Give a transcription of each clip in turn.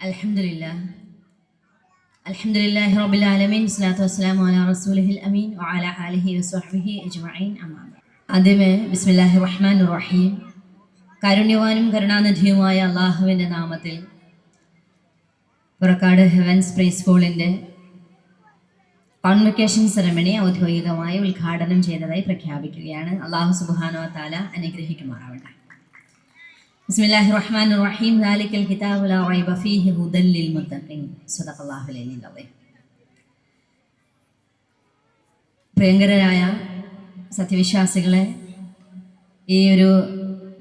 അലഹമില്ല അലഹമുല്ലാഹി റബിൽ ആലമീൻ. സ്വലാത്തു വസ്സലാം അല റസൂലഹിൽ അമീൻ വാല അലഹി വസ്വഹി അജ്മഈൻ. അമ്മാ ആദ്യമേ ബിസ്മില്ലാഹി റഹ്മാൻ റഹീം. കാരുണ്യവാനും കരുണാനിധിയുമായ അള്ളാഹുവിന്റെ നാമത്തിൽ പുറക്കാട് ഹെവൻസ് പ്രീ സ്കൂളിന്റെ കോൺവെക്കേഷൻ സെറമണി ഔദ്യോഗികമായി ഉദ്ഘാടനം ചെയ്തതായി പ്രഖ്യാപിക്കുകയാണ്. അള്ളാഹു സുബാനോ താല അനുഗ്രഹിക്കുമാറാവട്ടെ. ബിസ്മില്ലാഹിർ റഹ്മാനിർ റഹീം ദാലിക്കൽ കിതാബു ലാ റൈബ ഫീഹി ഹുദൽ മുത്തഖീൻ. സദഖല്ലാഹു അലീൽ അസീം പ്രിയങ്കരായ സത്യവിശ്വാസികളെ ഈ ഒരു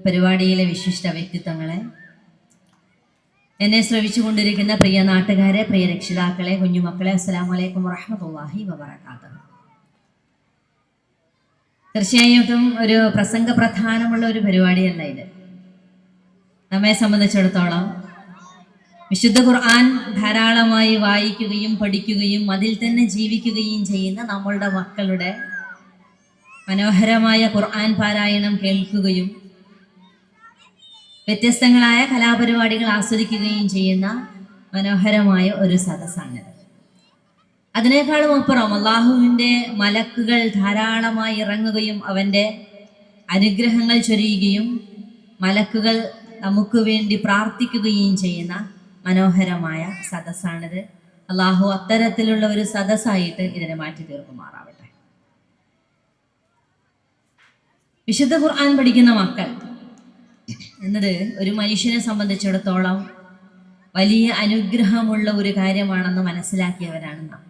പരിപാടിയിലെ വിശിഷ്ട വ്യക്തിത്വങ്ങളെ എന്നെ ശ്രവിച്ചുകൊണ്ടിരിക്കുന്ന പ്രിയ നാട്ടുകാരെ പ്രിയ രക്ഷിതാക്കളെ കുഞ്ഞുമക്കളെ അസ്സലാമു വലൈക്കും വറഹമുല്ലാഹി വബറകാതുഹു. തീർച്ചയായിട്ടും ഒരു പ്രസംഗ പ്രധാനമുള്ള ഒരു പരിപാടിയല്ല ഇത്. നമ്മെ സംബന്ധിച്ചിടത്തോളം വിശുദ്ധ ഖുർആൻ ധാരാളമായി വായിക്കുകയും പഠിക്കുകയും അതിൽ തന്നെ ജീവിക്കുകയും ചെയ്യുന്ന നമ്മളുടെ മക്കളുടെ മനോഹരമായ ഖുർആൻ പാരായണം കേൾക്കുകയും വ്യത്യസ്തങ്ങളായ കലാപരിപാടികൾ ആസ്വദിക്കുകയും ചെയ്യുന്ന മനോഹരമായ ഒരു സദസ്സാണ് അതിനേക്കാളും അപ്പുറം അള്ളാഹുവിന്റെ മലക്കുകൾ ധാരാളമായി ഇറങ്ങുകയും അവന്റെ അനുഗ്രഹങ്ങൾ ചൊരിയുകയും മലക്കുകൾ നമുക്ക് വേണ്ടി പ്രാർത്ഥിക്കുകയും ചെയ്യുന്ന മനോഹരമായ സദസ്സാണിത്. അള്ളാഹു അത്തരത്തിലുള്ള ഒരു സദസ്സായിട്ട് ഇതിനെ മാറ്റി തീർക്കുമാറാവട്ടെ. വിശുദ്ധ ഖുർആൻ പഠിക്കുന്ന മക്കൾ എന്നത് ഒരു മനുഷ്യനെ സംബന്ധിച്ചിടത്തോളം വലിയ അനുഗ്രഹമുള്ള ഒരു കാര്യമാണെന്ന് മനസ്സിലാക്കിയവരാണ് നാം.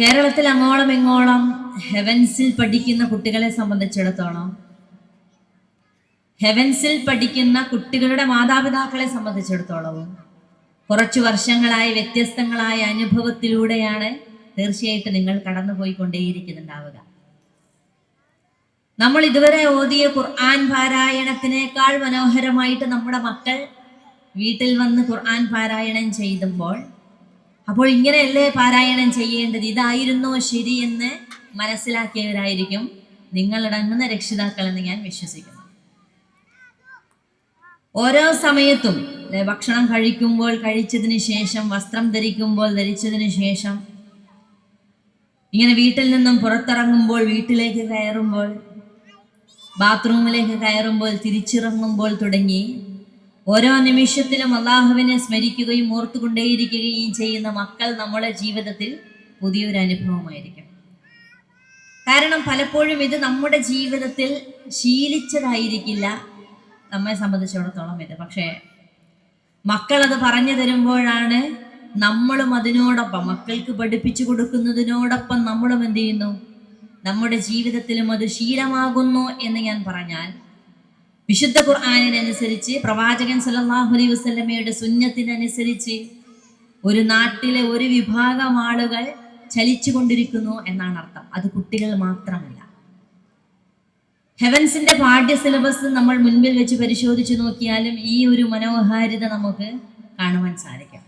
കേരളത്തിൽ അങ്ങോളം എങ്ങോളം ഹെവൻസിൽ പഠിക്കുന്ന കുട്ടികളെ സംബന്ധിച്ചിടത്തോളം ഹെവൻസിൽ പഠിക്കുന്ന കുട്ടികളുടെ മാതാപിതാക്കളെ സംബന്ധിച്ചിടത്തോളവും കുറച്ചു വർഷങ്ങളായി വ്യത്യസ്തങ്ങളായ അനുഭവത്തിലൂടെയാണ് തീർച്ചയായിട്ടും നിങ്ങൾ കടന്നുപോയിക്കൊണ്ടേയിരിക്കുന്നുണ്ടാവുക. നമ്മൾ ഇതുവരെ ഓതിയ ഖുർആൻ പാരായണത്തിനേക്കാൾ മനോഹരമായിട്ട് നമ്മുടെ മക്കൾ വീട്ടിൽ വന്ന് ഖുർആൻ പാരായണം ചെയ്തുമ്പോൾ അപ്പോൾ ഇങ്ങനെയല്ലേ പാരായണം ചെയ്യേണ്ടത്? ഇതായിരുന്നോ ശരിയെന്ന് മനസ്സിലാക്കിയവരായിരിക്കും നിങ്ങളടങ്ങുന്ന രക്ഷിതാക്കൾ എന്ന് ഞാൻ വിശ്വസിക്കുന്നു. ഓരോ സമയത്തും ഭക്ഷണം കഴിക്കുമ്പോൾ കഴിച്ചതിന് ശേഷം വസ്ത്രം ധരിക്കുമ്പോൾ ധരിച്ചതിന് ശേഷം ഇങ്ങനെ വീട്ടിൽ നിന്നും പുറത്തിറങ്ങുമ്പോൾ വീട്ടിലേക്ക് കയറുമ്പോൾ ബാത്റൂമിലേക്ക് കയറുമ്പോൾ തിരിച്ചിറങ്ങുമ്പോൾ തുടങ്ങി ഓരോ നിമിഷത്തിലും അള്ളാഹുവിനെ സ്മരിക്കുകയും ഓർത്തുകൊണ്ടേയിരിക്കുകയും ചെയ്യുന്ന മക്കൾ നമ്മുടെ ജീവിതത്തിൽ പുതിയൊരു അനുഭവമായിരിക്കും. കാരണം പലപ്പോഴും ഇത് നമ്മുടെ ജീവിതത്തിൽ ശീലിച്ചതായിരിക്കില്ല. നമ്മെ സംബന്ധിച്ചിടത്തോളം ഇത്. പക്ഷേ മക്കൾ അത് പറഞ്ഞു തരുമ്പോഴാണ് നമ്മളും അതിനോടൊപ്പം മക്കൾക്ക് പഠിപ്പിച്ചു കൊടുക്കുന്നതിനോടൊപ്പം നമ്മളും എന്ത് ചെയ്യുന്നു? നമ്മുടെ ജീവിതത്തിലും അത് ശീലമാകുന്നു എന്ന് ഞാൻ പറഞ്ഞാൽ വിശുദ്ധ ഖുർആാനിനനുസരിച്ച് പ്രവാചകൻ സല്ലല്ലാഹു അലൈഹി വസല്ലമയുടെ സുന്നത്തിനനുസരിച്ച് ഒരു നാട്ടിലെ ഒരു വിഭാഗം ആളുകൾ ചലിച്ചു കൊണ്ടിരിക്കുന്നു എന്നാണ് അർത്ഥം. അത് കുട്ടികൾ മാത്രമല്ല. ഹെവൻസിന്റെ പാഠ്യ സിലബസ് നമ്മൾ മുൻപിൽ വെച്ച് പരിശോധിച്ചു നോക്കിയാലും ഈ ഒരു മനോഹാരിത നമുക്ക് കാണുവാൻ സാധിക്കും.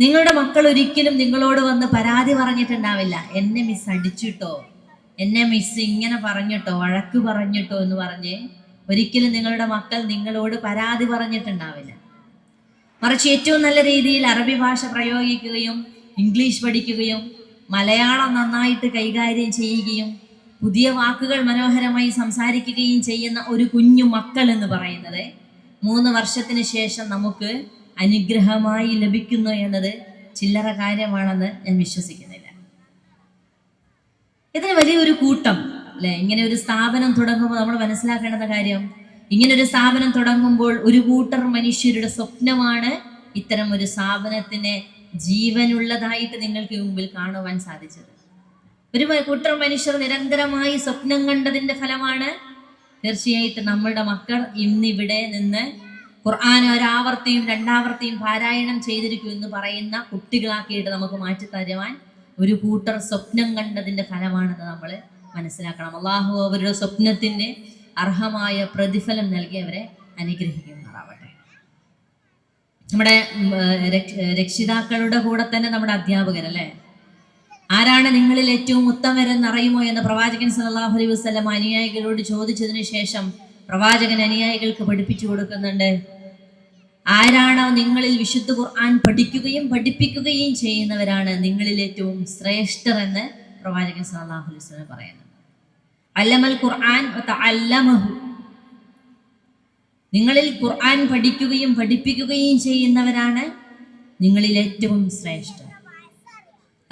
നിങ്ങളുടെ മക്കൾ ഒരിക്കലും നിങ്ങളോട് വന്ന് പരാതി പറഞ്ഞിട്ടുണ്ടാവില്ല. എന്നെ മിസ് അടിച്ചിട്ടോ? എന്നെ മിസ് ഇങ്ങനെ പറഞ്ഞിട്ടോ? വഴക്ക് പറഞ്ഞിട്ടോ? എന്ന് പറഞ്ഞ് ഒരിക്കലും നിങ്ങളുടെ മക്കൾ നിങ്ങളോട് പരാതി പറഞ്ഞിട്ടുണ്ടാവില്ല. മറിച്ച് ഏറ്റവും നല്ല രീതിയിൽ അറബി ഭാഷ പ്രയോഗിക്കുകയും ഇംഗ്ലീഷ് പഠിക്കുകയും മലയാളം നന്നായിട്ട് കൈകാര്യം ചെയ്യുകയും പുതിയ വാക്കുകൾ മനോഹരമായി സംസാരിക്കുകയും ചെയ്യുന്ന ഒരു കുഞ്ഞു മക്കൾ എന്ന് പറയുന്നത് മൂന്ന് വർഷത്തിന് ശേഷം നമുക്ക് അനുഗ്രഹമായി ലഭിക്കുന്നു എന്നത് ചില്ലറ കാര്യമാണെന്ന് ഞാൻ വിശ്വസിക്കുന്നില്ല. ഇതിന് വലിയൊരു കൂട്ടം അല്ലെ? ഇങ്ങനെ ഒരു സ്ഥാപനം തുടങ്ങുമ്പോൾ നമ്മൾ മനസ്സിലാക്കേണ്ട കാര്യം ഇങ്ങനെ ഒരു സ്ഥാപനം തുടങ്ങുമ്പോൾ ഒരു കൂട്ടർ മനുഷ്യരുടെ സ്വപ്നമാണ് ഇത്തരം ഒരു സ്ഥാപനത്തിന് ജീവനുള്ളതായിട്ട് നിങ്ങൾക്ക് മുമ്പിൽ കാണുവാൻ സാധിച്ചത്. ഒരു കൂട്ടർ മനുഷ്യർ നിരന്തരമായി സ്വപ്നം കണ്ടതിന്റെ ഫലമാണ് തീർച്ചയായിട്ടും നമ്മളുടെ മക്കൾ ഇന്നിവിടെ നിന്ന് ഖുർആൻ ഒരാവർത്തിയും രണ്ടാവർത്തിയും പാരായണം ചെയ്തിരിക്കും എന്ന് പറയുന്ന കുട്ടികളാക്കിയിട്ട് നമുക്ക് മാറ്റി തരുവാൻ ഒരു കൂട്ടർ സ്വപ്നം കണ്ടതിന്റെ ഫലമാണെന്ന് നമ്മൾ മനസ്സിലാക്കണം. അള്ളാഹു അവരുടെ സ്വപ്നത്തിന് അർഹമായ പ്രതിഫലം നൽകി അവരെ അനുഗ്രഹിക്കുമാറാവട്ടെ. നമ്മുടെ രക്ഷിതാക്കളുടെ കൂടെ തന്നെ നമ്മുടെ അധ്യാപകർ അല്ലേ ആരാണ് നിങ്ങളിൽ ഏറ്റവും ഉത്തമരെന്ന് അറിയുമോ എന്ന് പ്രവാചകൻ സല്ലല്ലാഹു അലൈഹി വസല്ലം അനുയായികളോട് ചോദിച്ചതിന് ശേഷം പ്രവാചകൻ അനുയായികൾക്ക് പഠിപ്പിച്ചു കൊടുക്കുന്നുണ്ട്. ആരാണോ നിങ്ങളിൽ വിശുദ്ധ ഖുർആൻ പഠിക്കുകയും പഠിപ്പിക്കുകയും ചെയ്യുന്നവരാണ് നിങ്ങളിൽ ഏറ്റവും ശ്രേഷ്ഠർ എന്ന് പ്രവാചകൻ സല്ലല്ലാഹു അലൈഹി വസല്ലം പറയുന്നു. അല്ലമൽ ഖുർആൻ വതഅല്ലമഹു നിങ്ങളിൽ ഖുർആൻ പഠിക്കുകയും പഠിപ്പിക്കുകയും ചെയ്യുന്നവരാണ് നിങ്ങളിൽ ഏറ്റവും ശ്രേഷ്ഠർ.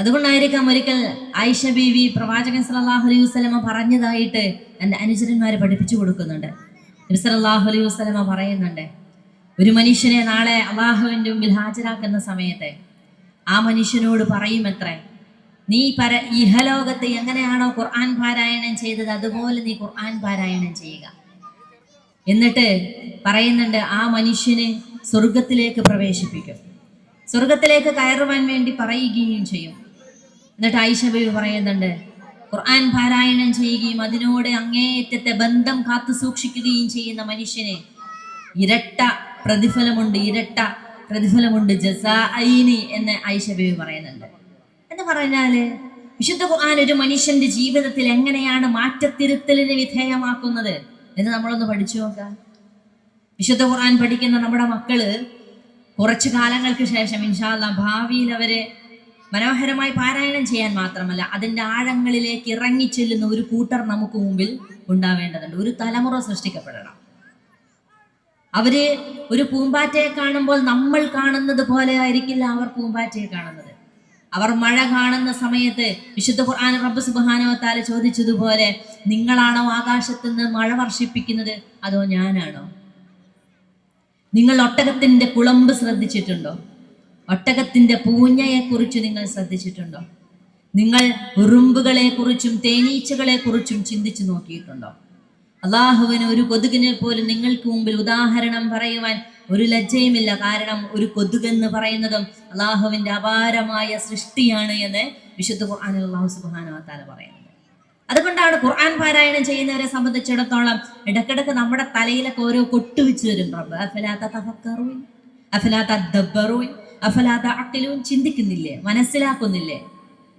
അതുകൊണ്ടായിരിക്കാം ഒരിക്കൽ ആയിഷ ബീവി പ്രവാചകൻ സല്ലല്ലാഹു അലൈഹി വസല്ലമ പറഞ്ഞതായിട്ട് എന്റെ അനുചരന്മാരെ പഠിപ്പിച്ചു കൊടുക്കുന്നുണ്ട്. നബി സല്ലല്ലാഹു അലൈഹി വസല്ലമ പറയുന്നുണ്ട് ഒരു മനുഷ്യനെ നാളെ അള്ളാഹുവിന്റെ മുമ്പിൽ ഹാജരാക്കുന്ന സമയത്തെ ആ മനുഷ്യനോട് പറയും എത്ര നീ പര ഇഹലോകത്ത് എങ്ങനെയാണോ ഖുർആൻ പാരായണം ചെയ്തത് അതുപോലെ നീ ഖുർആൻ പാരായണം ചെയ്യുക. എന്നിട്ട് പറയുന്നുണ്ട് ആ മനുഷ്യനെ സ്വർഗത്തിലേക്ക് പ്രവേശിപ്പിക്കും. സ്വർഗത്തിലേക്ക് കയറുവാൻ വേണ്ടി പറയുകയും ചെയ്യും. എന്നിട്ട് ബീവി പറയുന്നുണ്ട് ഖുർആൻ പാരായണം ചെയ്യുകയും അതിനോട് അങ്ങേയറ്റത്തെ ബന്ധം കാത്തു സൂക്ഷിക്കുകയും ചെയ്യുന്ന മനുഷ്യന് ഇരട്ട പ്രതിഫലമുണ്ട് ഇരട്ട പ്രതിഫലമുണ്ട്. ജസീനി എന്ന് ബീവി പറയുന്നുണ്ട്. എന്ന് പറഞ്ഞാൽ വിശുദ്ധ ഖുർആൻ ഒരു മനുഷ്യന്റെ ജീവിതത്തിൽ എങ്ങനെയാണ് മാറ്റത്തിരുത്തലിന് വിധേയമാക്കുന്നത് എന്ന് നമ്മളൊന്ന് പഠിച്ചു നോക്കാം. വിശുദ്ധ ഖുർആൻ പഠിക്കുന്ന നമ്മുടെ മക്കൾ കുറച്ചു കാലങ്ങൾക്ക് ശേഷം ഇൻഷാല്ല ഭാവിയിൽ അവരെ മനോഹരമായി പാരായണം ചെയ്യാൻ മാത്രമല്ല അതിന്റെ ആഴങ്ങളിലേക്ക് ഇറങ്ങി ചെല്ലുന്ന ഒരു കൂട്ടർ നമുക്ക് മുമ്പിൽ ഉണ്ടാവേണ്ടതുണ്ട്. ഒരു തലമുറ സൃഷ്ടിക്കപ്പെടണം. അവർ ഒരു പൂമ്പാറ്റയെ കാണുമ്പോൾ നമ്മൾ കാണുന്നത് പോലെ ആയിരിക്കില്ല അവർ പൂമ്പാറ്റയെ കാണുന്നത്. അവർ മഴ കാണുന്ന സമയത്ത് വിശുദ്ധ ഖുർആൻ റബ്ബ് സുബാനവത്താല ചോദിച്ചതുപോലെ നിങ്ങളാണോ ആകാശത്തു നിന്ന് മഴ വർഷിപ്പിക്കുന്നത്? അതോ ഞാനാണോ? നിങ്ങൾ ഒട്ടകത്തിന്റെ കുളമ്പ് ശ്രദ്ധിച്ചിട്ടുണ്ടോ? ഒട്ടകത്തിന്റെ പൂഞ്ഞയെ കുറിച്ച് നിങ്ങൾ ശ്രദ്ധിച്ചിട്ടുണ്ടോ? നിങ്ങൾ ഉറുമ്പുകളെ കുറിച്ചും തേനീച്ചകളെ കുറിച്ചും ചിന്തിച്ചു നോക്കിയിട്ടുണ്ടോ? അള്ളാഹുവിന് ഒരു കൊതുകിനെ പോലും നിങ്ങൾക്ക് മുമ്പിൽ ഉദാഹരണം പറയുവാൻ ഒരു ലജ്ജയുമില്ല. കാരണം ഒരു കൊതുകെന്ന് പറയുന്നതും അള്ളാഹുവിന്റെ അപാരമായ സൃഷ്ടിയാണ് എന്ന് വിശുദ്ധ ഖുർആൻ അള്ളാഹു സുബാന പറയുന്നത് അതുകൊണ്ടാണ് ഖുർആൻ പാരായണം ചെയ്യുന്നവരെ സംബന്ധിച്ചിടത്തോളം ഇടക്കിടക്ക് നമ്മുടെ തലയിലൊക്കെ ഓരോ കൊട്ടുവിച്ചു വെച്ച് വരും. റബ്ബ് അഫലാത്ത തഫക്കറൂൻ അഫലാത്ത അഫലാത്ത അക്കലും ചിന്തിക്കുന്നില്ലേ? മനസ്സിലാക്കുന്നില്ലേ?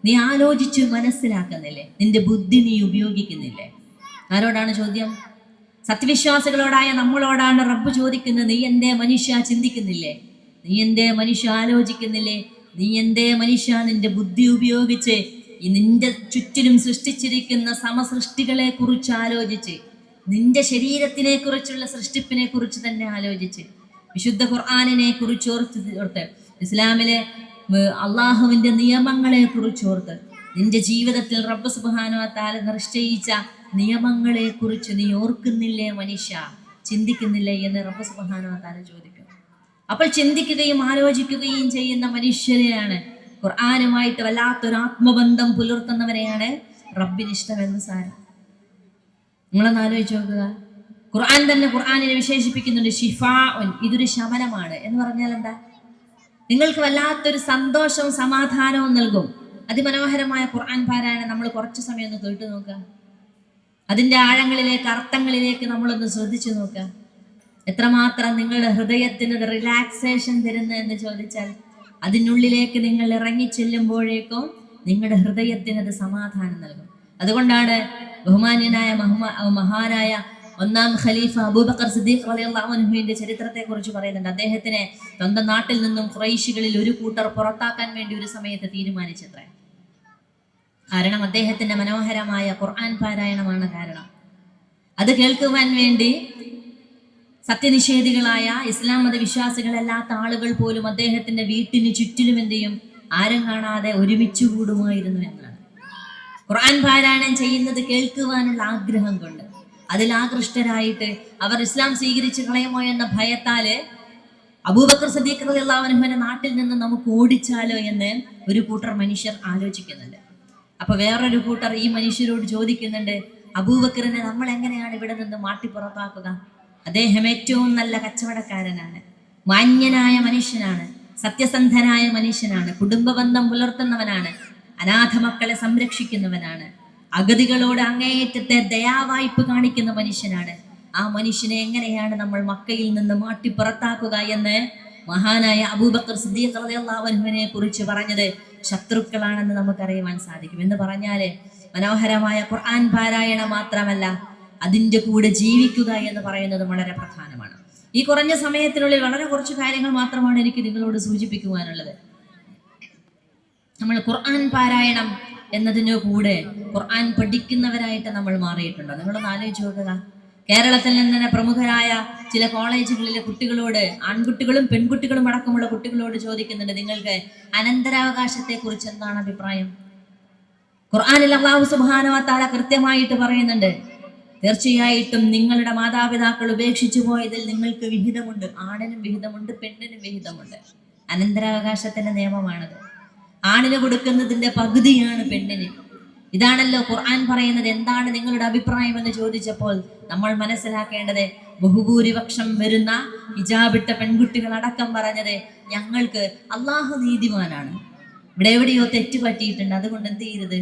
നീ ആലോചിച്ച് മനസ്സിലാക്കുന്നില്ലേ? നിന്റെ ബുദ്ധി നീ ഉപയോഗിക്കുന്നില്ലേ? ആരോടാണ് ചോദ്യം? സത്യവിശ്വാസികളോടായ നമ്മളോടാണ് റബ്ബ് ചോദിക്കുന്നത് നീ എന്തേ മനുഷ്യ ചിന്തിക്കുന്നില്ലേ? നീ എന്തേ മനുഷ്യ ആലോചിക്കുന്നില്ലേ? നീ എന്തേ മനുഷ്യ നിന്റെ ബുദ്ധി ഉപയോഗിച്ച് ഈ നിന്റെ ചുറ്റിലും സൃഷ്ടിച്ചിരിക്കുന്ന സമസൃഷ്ടികളെ കുറിച്ച് ആലോചിച്ച് നിന്റെ ശരീരത്തിനെ കുറിച്ചുള്ള സൃഷ്ടിപ്പിനെ കുറിച്ച് തന്നെ ആലോചിച്ച് വിശുദ്ധ ഖുർആാനിനെ കുറിച്ച് ഓർത്ത് ഓർത്ത് ഇസ്ലാമിലെ അള്ളാഹുവിന്റെ നിയമങ്ങളെ കുറിച്ചോർത്ത് നിന്റെ ജീവിതത്തിൽ റബ്ബ് സുബാനു താല നിശ്ചയിച്ച നിയമങ്ങളെ കുറിച്ച് നീ ഓർക്കുന്നില്ലേ മനുഷ്യ? ചിന്തിക്കുന്നില്ലേ എന്ന് റബ്ബ് സുബാനു താല ചോദിക്കും. അപ്പോൾ ചിന്തിക്കുകയും ആലോചിക്കുകയും ചെയ്യുന്ന മനുഷ്യരെയാണ്. ഖുർആാനുമായിട്ട് വല്ലാത്തൊരു ആത്മബന്ധം പുലർത്തുന്നവരെയാണ് റബ്ബിന് ഇഷ്ടമെന്ന് സാരം. നിങ്ങളൊന്ന് ആലോചിച്ച് നോക്കുക. ഖുർആൻ തന്നെ ഖുർആാനിനെ വിശേഷിപ്പിക്കുന്നുണ്ട് ഷിഫാ ഇതൊരു ശമനമാണ്. എന്ന് പറഞ്ഞാൽ എന്താ നിങ്ങൾക്ക് വല്ലാത്തൊരു സന്തോഷവും സമാധാനവും നൽകും. അതിമനോഹരമായ ഖുർആൻ പാരായണം നമ്മൾ കുറച്ച് സമയം ഒന്ന് കേട്ടു നോക്കുക. അതിന്റെ ആഴങ്ങളിലേക്ക് അർത്ഥങ്ങളിലേക്ക് നമ്മളൊന്ന് ശ്രദ്ധിച്ചു നോക്കുക. എത്രമാത്രം നിങ്ങളുടെ ഹൃദയത്തിന് റിലാക്സേഷൻ തരുന്നത് എന്ന് ചോദിച്ചാൽ അതിനുള്ളിലേക്ക് നിങ്ങൾ ഇറങ്ങി ചെല്ലുമ്പോഴേക്കും നിങ്ങളുടെ ഹൃദയത്തിന് അത് സമാധാനം നൽകും. അതുകൊണ്ടാണ് ബഹുമാന്യനായ മഹാനായ ഒന്നാം ഖലീഫ അബൂബക്കർ സിദ്ദീഖ് റളിയല്ലാഹു അൻഹുവിന്റെ ചരിത്രത്തെ കുറിച്ച് പറയുന്നുണ്ട്. അദ്ദേഹത്തിനെ സ്വന്തം നാട്ടിൽ നിന്നും ഖുറൈശികളിൽ ഒരു കൂട്ടർ പുറത്താക്കാൻ വേണ്ടി ഒരു സമയത്ത് തീരുമാനിച്ചത്രേ. കാരണം അദ്ദേഹത്തിന്റെ മനോഹരമായ ഖുർആൻ പാരായണമാണ് കാരണം. അത് കേൾക്കുവാൻ വേണ്ടി സത്യനിഷേധികളായ ഇസ്ലാം മത വിശ്വാസികളല്ലാത്ത ആളുകൾ പോലും അദ്ദേഹത്തിന്റെ വീട്ടിന് ചുറ്റിലും എന്ത് ചെയ്യും? ആരും കാണാതെ ഒരുമിച്ച് കൂടുമായിരുന്നു എന്നാണ്. ഖുർആൻ പാരായണം ചെയ്യുന്നത് കേൾക്കുവാനുള്ള ആഗ്രഹം കൊണ്ട്. അതിൽ ആകൃഷ്ടരായിട്ട് അവർ ഇസ്ലാം സ്വീകരിച്ച് കളയുമോ എന്ന ഭയത്താൽ അബൂബക്കർ സദീഖ് റളിയല്ലാഹുവിന്റെ നാട്ടിൽ നിന്ന് നമുക്ക് ഓടിച്ചാലോ എന്ന് ഒരു കൂട്ടർ മനുഷ്യർ ആലോചിക്കുന്നുണ്ട്. അപ്പൊ വേറൊരു കൂട്ടർ ഈ മനുഷ്യരോട് ചോദിക്കുന്നുണ്ട് അബൂബക്കറിനെ നമ്മൾ എങ്ങനെയാണ് ഇവിടെ നിന്ന് മാറ്റി പുറത്താക്കുക? അദ്ദേഹം ഏറ്റവും നല്ല കച്ചവടക്കാരനാണ് മാന്യനായ മനുഷ്യനാണ് സത്യസന്ധനായ മനുഷ്യനാണ് കുടുംബബന്ധം പുലർത്തുന്നവനാണ് അനാഥ മക്കളെ സംരക്ഷിക്കുന്നവനാണ് അഗതികളോട് അങ്ങേയറ്റത്തെ ദയാവായ്പ് കാണിക്കുന്ന മനുഷ്യനാണ്. ആ മനുഷ്യനെ എങ്ങനെയാണ് നമ്മൾ മക്കയിൽ നിന്ന് മാട്ടി പുറത്താക്കുക എന്ന് മഹാനായ അബൂബക്കർ സിദ്ദീഖ് കുറിച്ച് പറഞ്ഞത് ശത്രുക്കളാണെന്ന് നമുക്കറിയുവാൻ സാധിക്കും. എന്ന് പറഞ്ഞാൽ മനോഹരമായ ഖുർആൻ പാരായണം മാത്രമല്ല അതിന്റെ കൂടെ ജീവിക്കുക എന്ന് പറയുന്നത് വളരെ പ്രധാനമാണ്. ഈ കുറഞ്ഞ സമയത്തിനുള്ളിൽ വളരെ കുറച്ച് കാര്യങ്ങൾ മാത്രമാണ് എനിക്ക് നിങ്ങളോട് സൂചിപ്പിക്കുവാനുള്ളത്. നമ്മൾ ഖുർആൻ പാരായണം എന്നതിനു കൂടെ ഖുർആൻ പഠിക്കുന്നവരായിട്ട് നമ്മൾ മാറിയിട്ടുണ്ട്? നിങ്ങളൊന്ന് ആലോചിച്ച് നോക്കുക. കേരളത്തിൽ നിന്ന് തന്നെ പ്രമുഖരായ ചില കോളേജുകളിലെ കുട്ടികളോട് ആൺകുട്ടികളും പെൺകുട്ടികളും അടക്കമുള്ള കുട്ടികളോട് ചോദിക്കുന്നുണ്ട് നിങ്ങൾക്ക് അനന്തരാവകാശത്തെ കുറിച്ച് എന്താണ് അഭിപ്രായം? ഖുർആനിൽ അള്ളാഹു സുബ്ഹാനഹു വ തആല കൃത്യമായിട്ട് പറയുന്നുണ്ട് തീർച്ചയായിട്ടും നിങ്ങളുടെ മാതാപിതാക്കൾ ഉപേക്ഷിച്ചു പോയതിൽ നിങ്ങൾക്ക് വിഹിതമുണ്ട് ആണിനും വിഹിതമുണ്ട് പെണ്ണിനും വിഹിതമുണ്ട്. അനന്തരാവകാശത്തിന്റെ നിയമമാണത്. ആണിന് കൊടുക്കുന്നതിന്റെ പകുതിയാണ് പെണ്ണിന്. ഇതാണല്ലോ ഖുർആൻ പറയുന്നത്. എന്താണ് നിങ്ങളുടെ അഭിപ്രായം എന്ന് ചോദിച്ചപ്പോൾ നമ്മൾ മനസ്സിലാക്കേണ്ടത് ബഹുഭൂരിപക്ഷം വരുന്ന ഹിജാബിട്ട പെൺകുട്ടികൾ അടക്കം പറഞ്ഞത് ഞങ്ങൾക്ക് അള്ളാഹു നീതിമാനാണ്. ഇവിടെ എവിടെയോ തെറ്റ് പറ്റിയിട്ടുണ്ട്. അതുകൊണ്ട് എന്ത് ചെയ്യരുത്?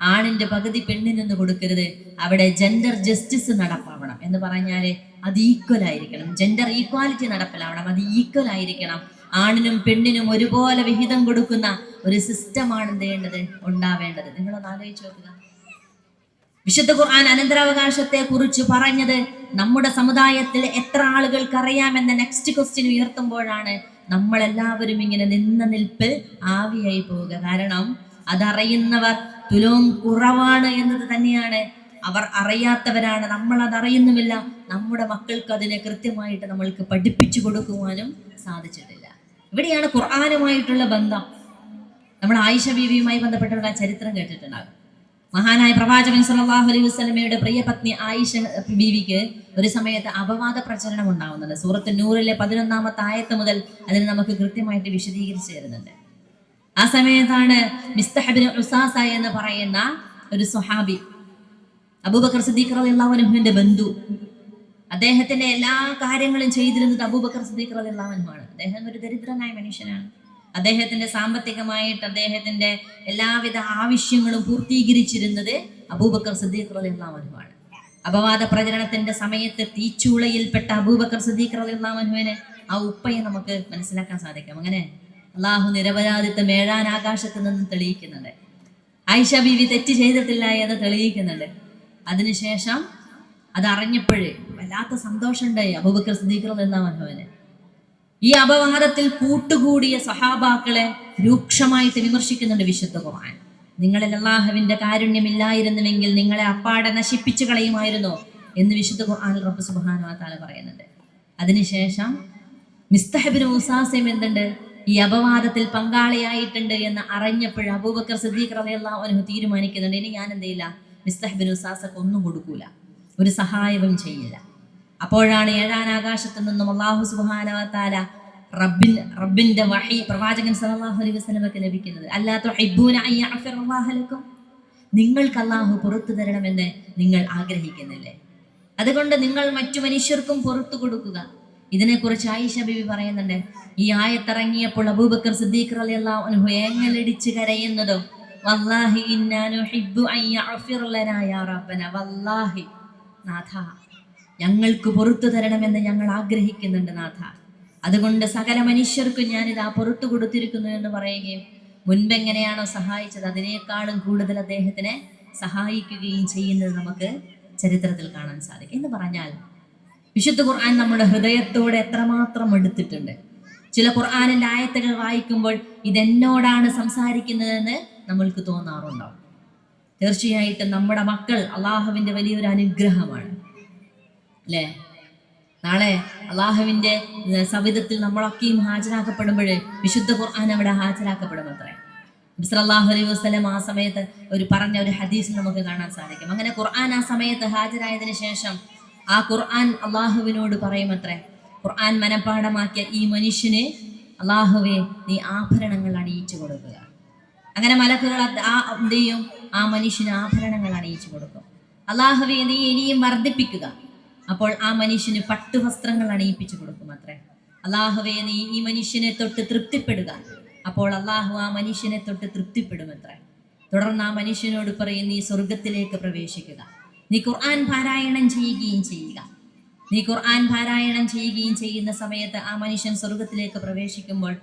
ആണിന്റെ പകുതി പെണ്ണിനെന്ന് കൊടുക്കരുത്. അവിടെ ജെൻഡർ ജസ്റ്റിസ് നടപ്പാവണം എന്ന് പറഞ്ഞാൽ അത് ഈക്വൽ ആയിരിക്കണം. ജെൻഡർ ഈക്വാലിറ്റി നടപ്പിലാവണം. അത് ഈക്വൽ ആയിരിക്കണം. ആണിനും പെണ്ണിനും ഒരുപോലെ വിഹിതം കൊടുക്കുന്ന ഒരു സിസ്റ്റമാണ് എന്ത് ചെയ്യേണ്ടത്? ഉണ്ടാവേണ്ടത്. നിങ്ങളൊന്ന് ആലോചിച്ച് നോക്കുക. വിശുദ്ധ ഖുർആൻ അനന്തരാവകാശത്തെ കുറിച്ച് പറഞ്ഞത് നമ്മുടെ സമുദായത്തിൽ എത്ര ആളുകൾക്ക് അറിയാമെന്ന നെക്സ്റ്റ് ക്വസ്റ്റ്യൻ ഉയർത്തുമ്പോഴാണ് നമ്മളെല്ലാവരും ഇങ്ങനെ നിന്ന നിൽപ്പ് ആവിയായി പോവുക. കാരണം അതറിയുന്നവർ തുലവും കുറവാണ് എന്നത് തന്നെയാണ്. അവർ അറിയാത്തവരാണ്. നമ്മൾ അതറിയുന്നുമില്ല നമ്മുടെ മക്കൾക്ക് അതിനെ കൃത്യമായിട്ട് നമ്മൾക്ക് പഠിപ്പിച്ചു കൊടുക്കുവാനും സാധിച്ചിട്ടില്ല. ഇവിടെയാണ് ഖുർആാനുമായിട്ടുള്ള ബന്ധം. നമ്മൾ ആയിഷ ബീവിയുമായി ബന്ധപ്പെട്ടുള്ള ചരിത്രം കേട്ടിട്ടുണ്ടാകും. മഹാനായ പ്രവാചകൻ സല്ലല്ലാഹു അലൈഹി വസ്ലമയുടെ പ്രിയപത്നി ആയിഷ ബീവിക്ക് ഒരു സമയത്ത് അപവാദ പ്രചരണം ഉണ്ടാവുന്നുണ്ട്. സൂറത്ത് നൂറിലെ പതിനൊന്നാമത്തെ ആയത്ത് മുതൽ അതിന് നമുക്ക് കൃത്യമായിട്ട് വിശദീകരിച്ചു തരുന്നുണ്ട്. ആ സമയത്താണ് മിസ്തഹബിൻ ഉസാസ എന്ന് പറയുന്ന ഒരു സുഹാബി അബൂബക്കർ സിദ്ദീഖ് റളിയല്ലാഹു അൻഹുവിന്റെ ബന്ധു. അദ്ദേഹത്തിന്റെ എല്ലാ കാര്യങ്ങളും ചെയ്തിരുന്നത് അബൂബക്കർ സിദ്ദീഖ് അൻഹുവാണ് അദ്ദേഹം ഒരു ദരിദ്രനായ മനുഷ്യനാണ്. അദ്ദേഹത്തിന്റെ സാമ്പത്തികമായിട്ട് അദ്ദേഹത്തിന്റെ എല്ലാവിധ ആവശ്യങ്ങളും പൂർത്തീകരിച്ചിരുന്നത് അബൂബക്കർ സിദ്ദീഖ് അൻഹുവാണ് അപവാദ പ്രചരണത്തിന്റെ സമയത്ത് തീച്ചൂളയിൽപ്പെട്ട അബൂബക്കർ സിദ്ദീഖ് അൻഹുവിനെ ആ ഉപ്പയെ നമുക്ക് മനസ്സിലാക്കാൻ സാധിക്കാം. അങ്ങനെ അള്ളാഹു നിരപരാധിത്വം ഏഴാൻ ആകാശത്ത് നിന്ന് തെളിയിക്കുന്നുണ്ട്. ആയിഷ ബീവി തെറ്റ് ചെയ്തിട്ടില്ല എന്ന് തെളിയിക്കുന്നുണ്ട്. അതിനുശേഷം അത് അറിഞ്ഞപ്പോഴേ വല്ലാത്ത സന്തോഷമുണ്ടായി അബൂബക്കർ സിദ്ദീഖ് റളിയല്ലാഹു അൻഹുവിന് ഈ അപവാദത്തിൽ കൂട്ടുകൂടിയ സഹാബാക്കളെ രൂക്ഷമായിട്ട് വിമർശിക്കുന്നുണ്ട് വിശുദ്ധ ഖുർആൻ. നിങ്ങളിൽ അള്ളാഹുവിന്റെ കാരുണ്യമില്ലായിരുന്നുവെങ്കിൽ നിങ്ങളെ അപ്പാടെ നശിപ്പിച്ചു കളയുമായിരുന്നു എന്ന് വിശുദ്ധ ഖുർആൻ റബ്ബ് തആല പറയുന്നുണ്ട്. അതിനുശേഷം മിസ്തഹബിന് ഊസാസ്യം എന്തുണ്ട്? ഈ അപവാദത്തിൽ പങ്കാളിയായിട്ടുണ്ട് എന്ന് അറിഞ്ഞപ്പോൾ അബൂബക്കർ സിദ്ദീഖ് റളിയല്ലാഹു അൻഹു തീരുമാനിക്കുന്നുണ്ട് ഇനി ഞാൻ എന്ത് ചെയ്യില്ല മിസ്തഹബിൻ ഉസാസക്ക് ഒന്നും കൊടുക്കൂല. ഒരു സഹായവും ചെയ്യില്ല. അപ്പോഴാണ് ഏഴാൻ ആകാശത്തു നിന്നും അള്ളാഹു സുബാന വ റബ്ബിൻ റബ്ബിന്റെ വഹി പ്രവാചകൻ സല്ലല്ലാഹു അലൈഹി വസല്ലമക്ക് ലഭിക്കുന്നത്. അല്ലാ തുഹിബ്ബൂന അൻ യഗ്ഫിറല്ലാഹു ലക്കും. നിങ്ങൾക്ക് അള്ളാഹു പുറത്തു തരണമെന്ന് നിങ്ങൾ ആഗ്രഹിക്കുന്നില്ലേ? അതുകൊണ്ട് നിങ്ങൾ മറ്റു മനുഷ്യർക്കും പുറത്തു കൊടുക്കുക. ഇതിനെക്കുറിച്ച് ആയിഷ ബിബി പറയുന്നുണ്ട് ഈ ആയത്തിറങ്ങിയപ്പോൾ അബൂബക്കർ സിദ്ദീഖ് അലി അള്ളാഹു ഏങ്ങലടിച്ച് കരയുന്നതും വല്ലാഹി ഇന്നാ നുഹിബ്ബു അൻ യഗ്ഫിർ ലനാ യാ റബ്ബന വല്ലാഹി നാഥ. ഞങ്ങൾക്ക് പുറത്തു തരണമെന്ന് ഞങ്ങൾ ആഗ്രഹിക്കുന്നുണ്ട് നാഥ. അതുകൊണ്ട് സകല മനുഷ്യർക്കും ഞാനിതാ പുറത്തു കൊടുത്തിരിക്കുന്നു എന്ന് പറയുകയും മുൻപെങ്ങനെയാണോ സഹായിച്ചത് അതിനേക്കാളും കൂടുതൽ അദ്ദേഹത്തിനെ സഹായിക്കുകയും ചെയ്യുന്നത് നമുക്ക് ചരിത്രത്തിൽ കാണാൻ സാധിക്കും. എന്ന് പറഞ്ഞാൽ വിശുദ്ധ ഖുർആൻ നമ്മുടെ ഹൃദയത്തോടെ എത്രമാത്രം എടുത്തിട്ടുണ്ട്. ചില ഖുർആാനിന്റെ ആയത്തുകൾ വായിക്കുമ്പോൾ ഇതെന്നോടാണ് സംസാരിക്കുന്നതെന്ന് നമ്മൾക്ക് തോന്നാറുണ്ടോ തീർച്ചയായിട്ടും നമ്മുടെ മക്കൾ അള്ളാഹുവിന്റെ വലിയൊരു അനുഗ്രഹമാണ്. അല്ലേ? നാളെ അള്ളാഹുവിന്റെ സവിധത്തിൽ നമ്മളൊക്കെയും ഹാജരാക്കപ്പെടുമ്പോൾ വിശുദ്ധ ഖുർആൻ അവിടെ ഹാജരാക്കപ്പെടും അത്രേ ബിസ്ലാഹു അലൈഹി വസ്ലം ആ സമയത്ത് ഒരു പറഞ്ഞ ഒരു ഹദീസ് നമുക്ക് കാണാൻ സാധിക്കും. അങ്ങനെ ഖുർആൻ ആ സമയത്ത് ഹാജരായതിനു ശേഷം ആ ഖുർആൻ അള്ളാഹുവിനോട് പറയും അത്രേ ഖുർആൻ മനഃപ്പാഠമാക്കിയ ഈ മനുഷ്യന് അള്ളാഹുവെ നീ ആഭരണങ്ങൾ അണിയിച്ചു കൊടുക്കുക. അങ്ങനെ മലക്കുകൾ ആ എന്ത് ചെയ്യും? ആ മനുഷ്യന് ആഭരണങ്ങൾ അണിയിച്ചു കൊടുക്കും. അള്ളാഹുവെ നീ ഇനിയും വർദ്ധിപ്പിക്കുക. അപ്പോൾ ആ മനുഷ്യന് പട്ടുവസ്ത്രങ്ങൾ അണിയിപ്പിച്ചു കൊടുക്കും അത്രേ. അള്ളാഹുവെ നീ ഈ മനുഷ്യനെ തൊട്ട് തൃപ്തിപ്പെടുക. അപ്പോൾ അള്ളാഹു ആ മനുഷ്യനെ തൊട്ട് തൃപ്തിപ്പെടും അത്രേ. തുടർന്ന് ആ മനുഷ്യനോട് പറയും നീ സ്വർഗത്തിലേക്ക് പ്രവേശിക്കുക. നീ ഖുർആൻ പാരായണം ചെയ്യുകയും ചെയ്യുക. നീ ഖുർആൻ പാരായണം ചെയ്യുകയും ചെയ്യുന്ന സമയത്ത് ആ മനുഷ്യൻ സ്വർഗത്തിലേക്ക് പ്രവേശിക്കുമ്പോൾ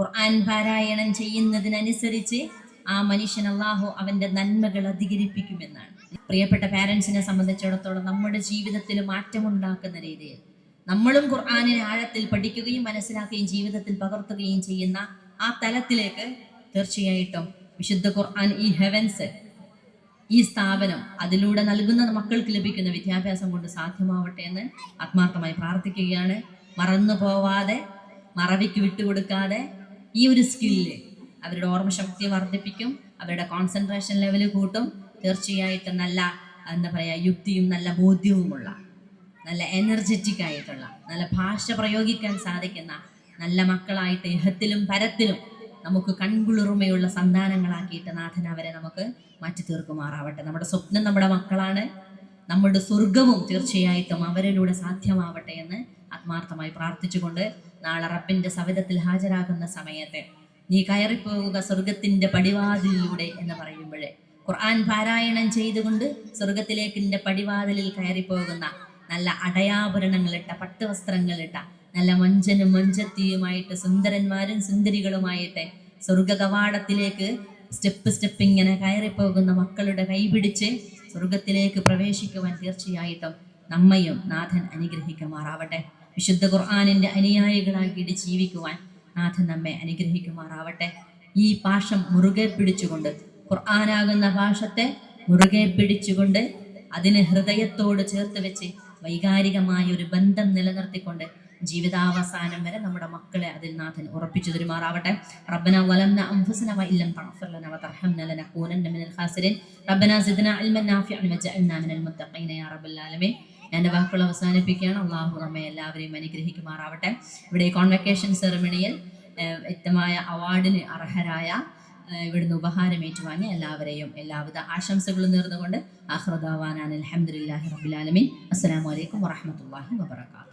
ഖുർആൻ പാരായണം ചെയ്യുന്നതിനനുസരിച്ച് ആ മനുഷ്യൻ അള്ളാഹു അവന്റെ നന്മകൾ അധികരിപ്പിക്കുമെന്നാണ്. പ്രിയപ്പെട്ട പാരൻസിനെ സംബന്ധിച്ചിടത്തോളം നമ്മുടെ ജീവിതത്തിൽ മാറ്റമുണ്ടാക്കുന്ന രീതിയിൽ നമ്മളും ഖുർആാനിനെ ആഴത്തിൽ പഠിക്കുകയും മനസ്സിലാക്കുകയും ജീവിതത്തിൽ പകർത്തുകയും ചെയ്യുന്ന ആ തലത്തിലേക്ക് തീർച്ചയായിട്ടും വിശുദ്ധ ഖുർആൻ ഈ ഹെവൻസ് ഈ സ്ഥാപനം അതിലൂടെ നൽകുന്ന മക്കൾക്ക് ലഭിക്കുന്ന വിദ്യാഭ്യാസം കൊണ്ട് സാധ്യമാവട്ടെ എന്ന് ആത്മാർത്ഥമായി പ്രാർത്ഥിക്കുകയാണ്. മറന്നു പോവാതെ മറവിക്ക് വിട്ടുകൊടുക്കാതെ ഈ ഒരു സ്കില്ല് അവരുടെ ഓർമ്മ ശക്തി വർദ്ധിപ്പിക്കും അവരുടെ കോൺസെൻട്രേഷൻ ലെവൽ കൂട്ടും. തീർച്ചയായിട്ടും നല്ല എന്താ പറയുക യുക്തിയും നല്ല ബോധ്യവുമുള്ള നല്ല എനർജറ്റിക് ആയിട്ടുള്ള നല്ല ഭാഷ പ്രയോഗിക്കാൻ സാധിക്കുന്ന നല്ല മക്കളായിട്ട് ഇഹത്തിലും പരത്തിലും നമുക്ക് കൺകുളിർമയുള്ള സന്താനങ്ങളാക്കിയിട്ട് നാഥൻ അവരെ നമുക്ക് മാറ്റി തീർക്കുമാറാവട്ടെ നമ്മുടെ സ്വപ്നം നമ്മുടെ മക്കളാണ്. നമ്മുടെ സ്വർഗവും തീർച്ചയായിട്ടും അവരിലൂടെ സാധ്യമാവട്ടെ എന്ന് ആത്മാർത്ഥമായി പ്രാർത്ഥിച്ചുകൊണ്ട് നാളെ റബ്ബിന്റെ സവിധത്തിൽ ഹാജരാകുന്ന സമയത്ത് നീ കയറിപ്പോവുക സ്വർഗത്തിന്റെ പടിവാതിലിലൂടെ എന്ന് പറയുമ്പോഴേ. ഖുർആൻ പാരായണം ചെയ്തുകൊണ്ട് സ്വർഗത്തിലേക്കിന്റെ പടിവാതിലിൽ കയറിപ്പോകുന്ന നല്ല അടയാഭരണങ്ങളിട്ട പട്ടുവസ്ത്രങ്ങളിട്ട നല്ല മൊഞ്ചനും മൊഞ്ചത്തിയുമായിട്ട് സുന്ദരന്മാരും സുന്ദരികളുമായിട്ട് സ്വർഗ കവാടത്തിലേക്ക് സ്റ്റെപ്പ് സ്റ്റെപ്പ് ഇങ്ങനെ കയറിപ്പോകുന്ന മക്കളുടെ കൈപിടിച്ച് സ്വർഗത്തിലേക്ക് പ്രവേശിക്കുവാൻ തീർച്ചയായിട്ടും നമ്മയും നാഥൻ അനുഗ്രഹിക്കുമാറാവട്ടെ. വിശുദ്ധ ഖുർആാനിന്റെ അനുയായികളാക്കിയിട്ട് ജീവിക്കുവാൻ നാഥൻ നമ്മെ അനുഗ്രഹിക്കുമാറാവട്ടെ. ഈ പാഷം മുറുകെ പിടിച്ചുകൊണ്ട് ഖുർആാനാകുന്ന പാഷത്തെ മുറുകെ പിടിച്ചുകൊണ്ട് അതിന് ഹൃദയത്തോട് ചേർത്ത് വെച്ച് വൈകാരികമായ ഒരു ബന്ധം നിലനിർത്തിക്കൊണ്ട് ജീവിതാവസാനം വരെ നമ്മുടെ മക്കളെ അതിൽ നാഥൻ ഉറപ്പിച്ചു തരുമാറാവട്ടെ. റബ്ബന വലംന അൻഫുസന വഇല്ലം തഗ്ഫിർ ലന വതർഹംന മിനൽ ഖാസിരിൻ. റബ്ബന സിദ്ന ഇൽമൻ നാഫിഅൻ വജഅൽനാ മിനൽ മുത്തഖീന യാ റബ്ബൽ ആലമീൻ. എന്റെ വാക്കുകൾ അവസാനിപ്പിക്കുകയാണ്. അള്ളാഹു നമ്മെ എല്ലാവരെയും അനുഗ്രഹിക്കുമാറാവട്ടെ. ഇവിടെ കോൺവെക്കേഷൻ സെറമണിയിൽ വ്യക്തമായ അവാർഡിന് അർഹരായ ഇവിടുന്ന് ഉപഹാരം ഏറ്റുവാങ്ങി എല്ലാവരെയും എല്ലാവിധ ആശംസകളും നേർന്നുകൊണ്ട് അഹ്റദാവാനാൻ അലഹമുല്ലാഹി റബുലാലമീൻ അസ്സലാമു അലൈക്കും വറഹമത്തല്ലാഹി വബർക്കാത്തു